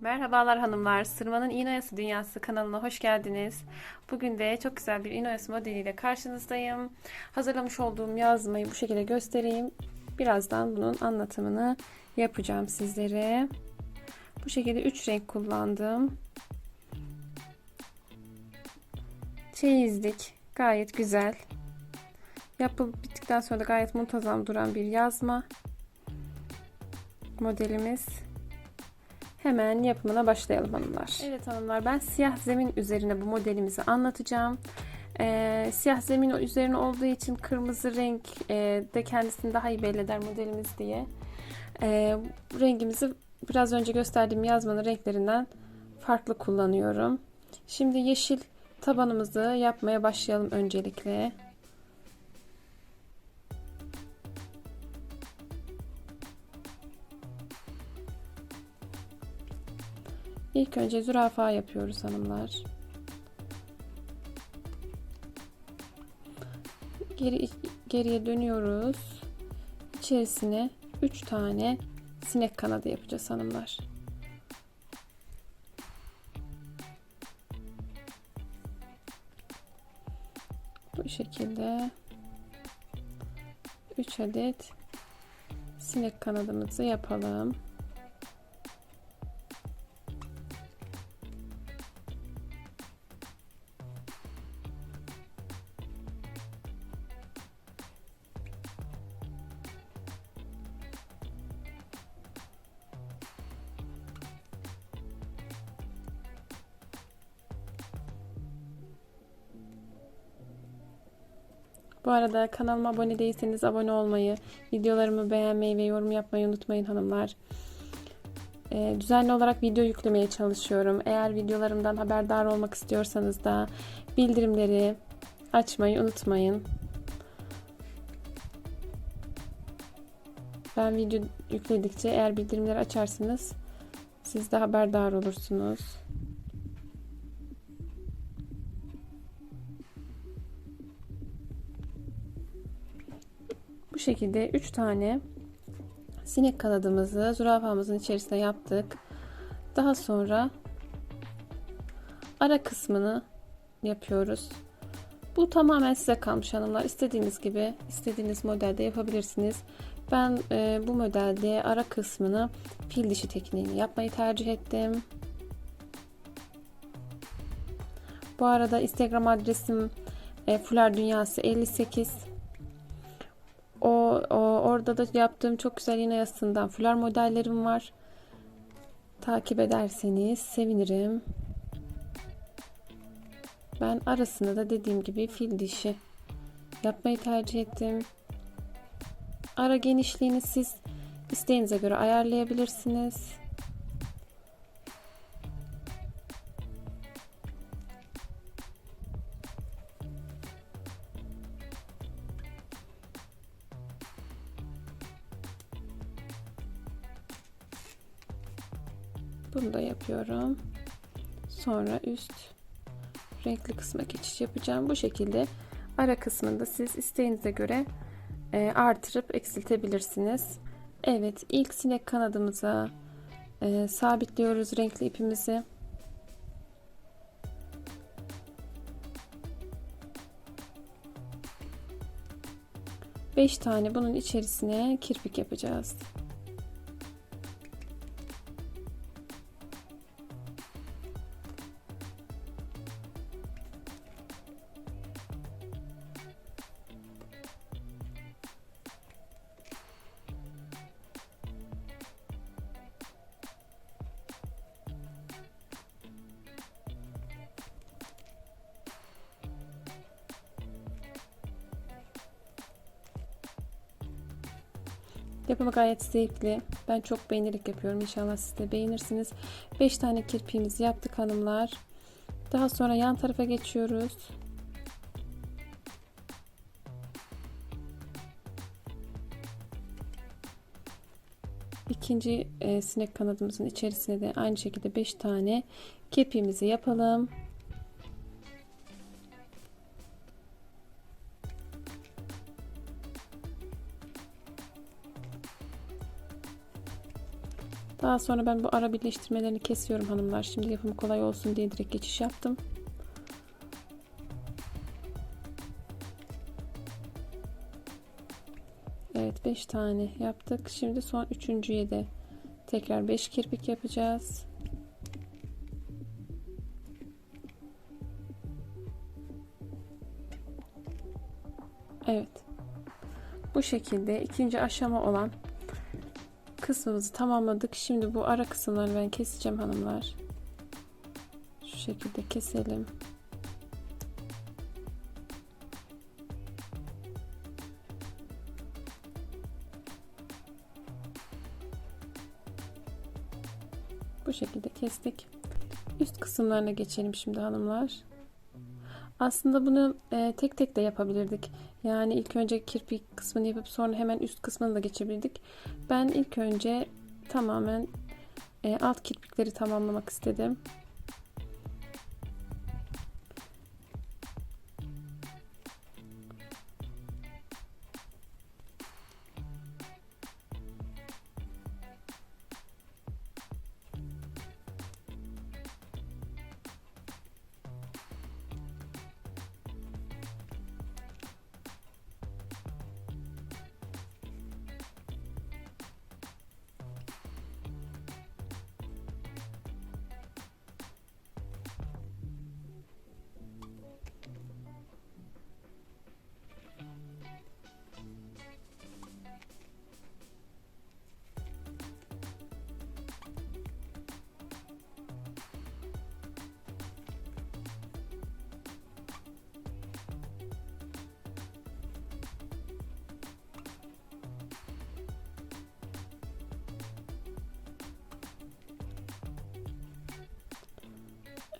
Merhabalar hanımlar, Sırmanın İğne Oyası Dünyası kanalına hoş geldiniz. Bugün de çok güzel bir iğne oyası modeliyle karşınızdayım. Hazırlamış olduğum yazmayı bu şekilde göstereyim. Birazdan bunun anlatımını yapacağım sizlere. Bu şekilde 3 renk kullandım. Çeyizlik gayet güzel. Yapılıp bittikten sonra da gayet muntazam duran bir yazma modelimiz. Hemen yapımına başlayalım hanımlar. Evet hanımlar ben siyah zemin üzerine bu modelimizi anlatacağım. Ee, siyah zemin üzerine olduğu için kırmızı renk e, de kendisini daha iyi belli eder modelimiz diye. Ee, rengimizi biraz önce gösterdiğim yazmanın renklerinden farklı kullanıyorum. Şimdi yeşil tabanımızı yapmaya başlayalım öncelikle. İlk önce zürafa yapıyoruz hanımlar. Geri geriye dönüyoruz. İçerisine 3 tane sinek kanadı yapacağız hanımlar. Bu şekilde 3 adet sinek kanadımızı yapalım. Bu arada kanalıma abone değilseniz abone olmayı, videolarımı beğenmeyi ve yorum yapmayı unutmayın hanımlar. Ee, düzenli olarak video yüklemeye çalışıyorum. Eğer videolarımdan haberdar olmak istiyorsanız da bildirimleri açmayı unutmayın. Ben video yükledikçe eğer bildirimleri açarsanız siz de haberdar olursunuz. Şekilde 3 tane sinek kanadımızı zürafamızın içerisine yaptık. Daha sonra ara kısmını yapıyoruz. Bu tamamen size kalmış hanımlar. İstediğiniz gibi, istediğiniz modelde yapabilirsiniz. Ben e, bu modelde ara kısmını fil dişi tekniğini yapmayı tercih ettim. Bu arada Instagram adresim e, Fular Dünyası 58. Orada da yaptığım çok güzel yine yasından fular modellerim var. Takip ederseniz sevinirim. Ben arasında da dediğim gibi fil dişi yapmayı tercih ettim. Ara genişliğini siz isteğinize göre ayarlayabilirsiniz. Bunu da yapıyorum. Sonra üst renkli kısma geçiş yapacağım. Bu şekilde ara kısmında siz isteğinize göre e, artırıp eksiltebilirsiniz. Evet ilk sinek kanadımıza e, sabitliyoruz renkli ipimizi. Beş tane bunun içerisine kirpik yapacağız. Yapımı gayet zevkli. Ben çok beğenerek yapıyorum. İnşallah siz de beğenirsiniz. 5 tane kirpiğimizi yaptık hanımlar. Daha sonra yan tarafa geçiyoruz. İkinci e, sinek kanadımızın içerisine de aynı şekilde 5 tane kepiğimizi yapalım. Daha sonra ben bu ara birleştirmelerini kesiyorum hanımlar. Şimdi yapımı kolay olsun diye direkt geçiş yaptım. Evet 5 tane yaptık. Şimdi son üçüncüye de tekrar 5 kirpik yapacağız. Evet. Bu şekilde ikinci aşama olan kısmımızı tamamladık. Şimdi bu ara kısımları ben keseceğim hanımlar. Şu şekilde keselim. Bu şekilde kestik. Üst kısımlarına geçelim şimdi hanımlar. Aslında bunu e, tek tek de yapabilirdik. Yani ilk önce kirpik kısmını yapıp sonra hemen üst kısmını da geçebilirdik. Ben ilk önce tamamen e, alt kirpikleri tamamlamak istedim.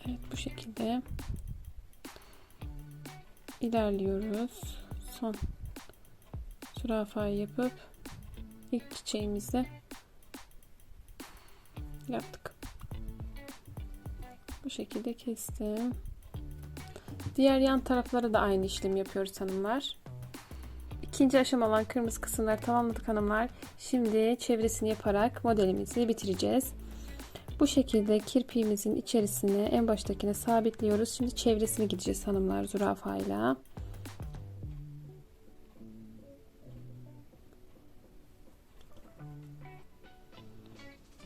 Evet bu şekilde ilerliyoruz. Son zürafayı yapıp ilk çiçeğimizi yaptık. Bu şekilde kestim. Diğer yan taraflara da aynı işlemi yapıyoruz hanımlar. İkinci aşama olan kırmızı kısımları tamamladık hanımlar. Şimdi çevresini yaparak modelimizi bitireceğiz. Bu şekilde kirpiğimizin içerisine en baştakine sabitliyoruz. Şimdi çevresini gideceğiz hanımlar zürafayla.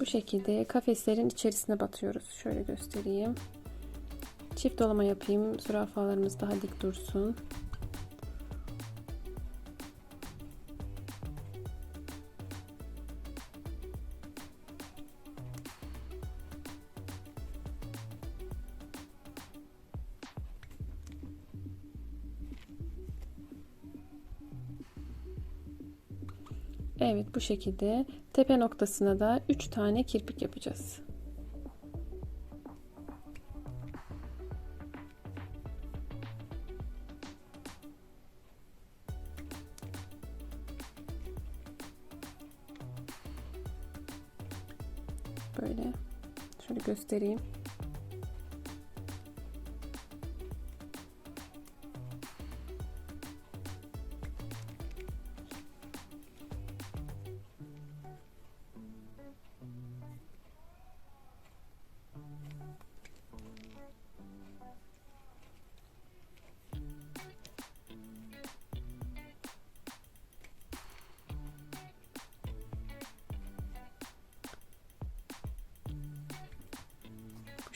Bu şekilde kafeslerin içerisine batıyoruz. Şöyle göstereyim. Çift dolama yapayım. Zürafalarımız daha dik dursun. Evet bu şekilde tepe noktasına da 3 tane kirpik yapacağız. Böyle şöyle göstereyim.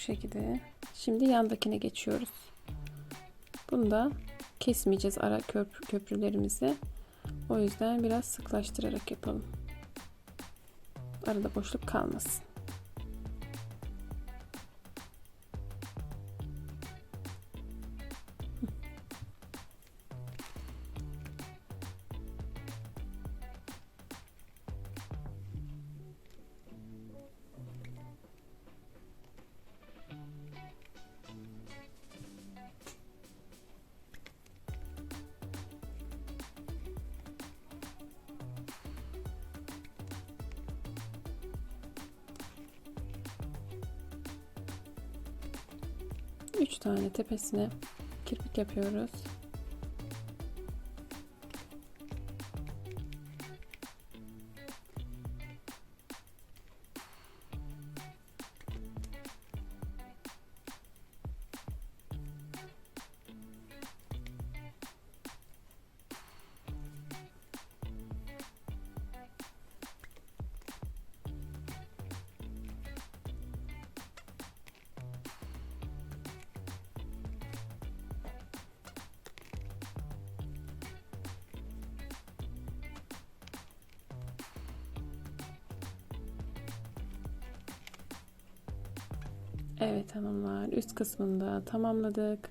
Şekilde. Şimdi yandakine geçiyoruz. Bunu da kesmeyeceğiz ara köprü, köprülerimizi. O yüzden biraz sıklaştırarak yapalım. Arada boşluk kalmasın. Üç tane tepesine kirpik yapıyoruz. Evet hanımlar üst kısmında tamamladık.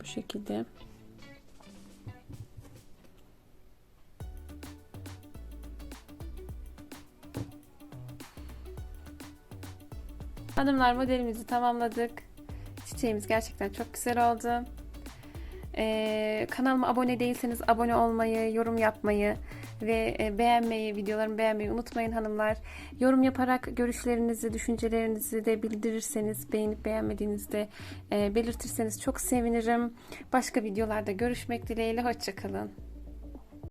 Bu şekilde. Hanımlar modelimizi tamamladık. Çiçeğimiz gerçekten çok güzel oldu. Ee, kanalıma abone değilseniz abone olmayı, yorum yapmayı ve e, beğenmeyi, videolarımı beğenmeyi unutmayın hanımlar. Yorum yaparak görüşlerinizi, düşüncelerinizi de bildirirseniz, beğenip beğenmediğinizi de e, belirtirseniz çok sevinirim. Başka videolarda görüşmek dileğiyle, hoşçakalın.